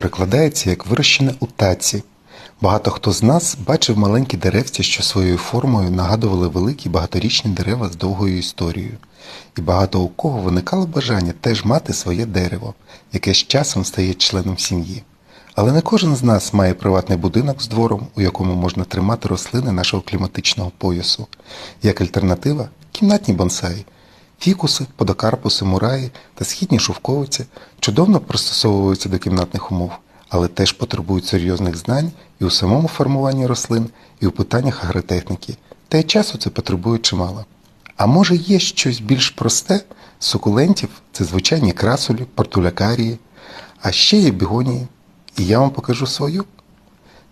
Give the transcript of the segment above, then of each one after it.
Прикладається як вирощене у таці. Багато хто з нас бачив маленькі деревця, що своєю формою нагадували великі багаторічні дерева з довгою історією. І багато у кого виникало бажання теж мати своє дерево, яке з часом стає членом сім'ї. Але не кожен з нас має приватний будинок з двором, у якому можна тримати рослини нашого кліматичного поясу. Як альтернатива кімнатні бонсаї. Фікуси, подокарпуси, мураї та східні шовковиці чудовно пристосовуються до кімнатних умов, але теж потребують серйозних знань і у самому формуванні рослин, і у питаннях агротехніки, та й часу це потребує чимало. А може є щось більш просте? Сукулентів це звичайні красулі, портулякарії, а ще є бігонії. І я вам покажу свою.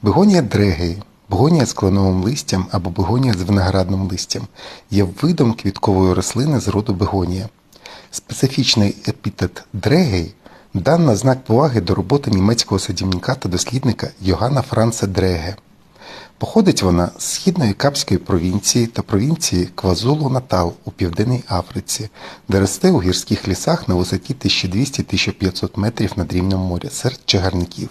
Бегонія дрегеї, бегонія з кленовим листям або бегонія з виноградним листям є видом квіткової рослини з роду бегонія. Специфічний епітет дрегей дан на знак поваги до роботи німецького садівника та дослідника Йоганна Франца Дреге. Походить вона з східної Капської провінції та провінції Квазулу-Натал у Південній Африці, де росте у гірських лісах на висоті 1200-1500 метрів над рівнем моря серед чагарників.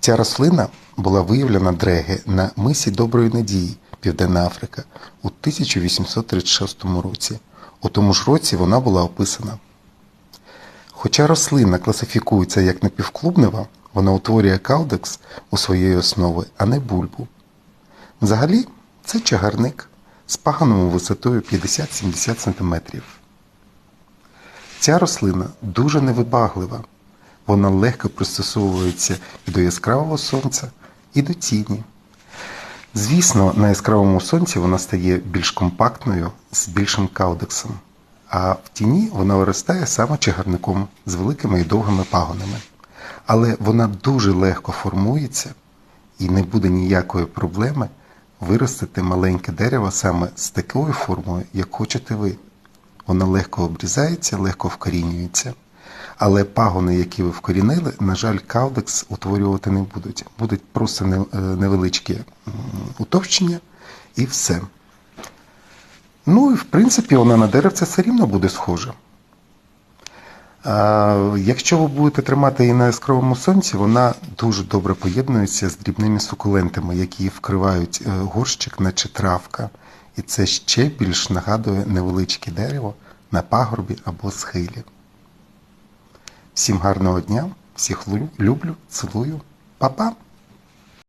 Ця рослина була виявлена дреге на мисі Доброї Надії, Південна Африка, у 1836 році. У тому ж році вона була описана. Хоча рослина класифікується як напівклубнева, вона утворює каудекс у своєї основи, а не бульбу. Взагалі, це чагарник з паганом висотою 50-70 см. Ця рослина дуже невибаглива. Вона легко пристосовується і до яскравого сонця, і до тіні. Звісно, на яскравому сонці вона стає більш компактною з більшим каудексом, а в тіні вона виростає саме чагарником з великими і довгими пагонами. Але вона дуже легко формується і не буде ніякої проблеми виростити маленьке дерево саме з такою формою, як хочете ви. Вона легко обрізається, легко вкорінюється. Але пагони, які ви вкорінили, на жаль, каудекс утворювати не будуть. Будуть просто е, невеличкі утовщення і все. Ну і в принципі вона на деревце все рівно буде схожа. Якщо ви будете тримати її на яскравому сонці, вона дуже добре поєднується з дрібними сукулентами, які вкривають е, горщик, наче травка. І це ще більш нагадує невеличке дерево на пагорбі або схилі. Всім гарного дня, всіх лю- люблю, цілую, па-па!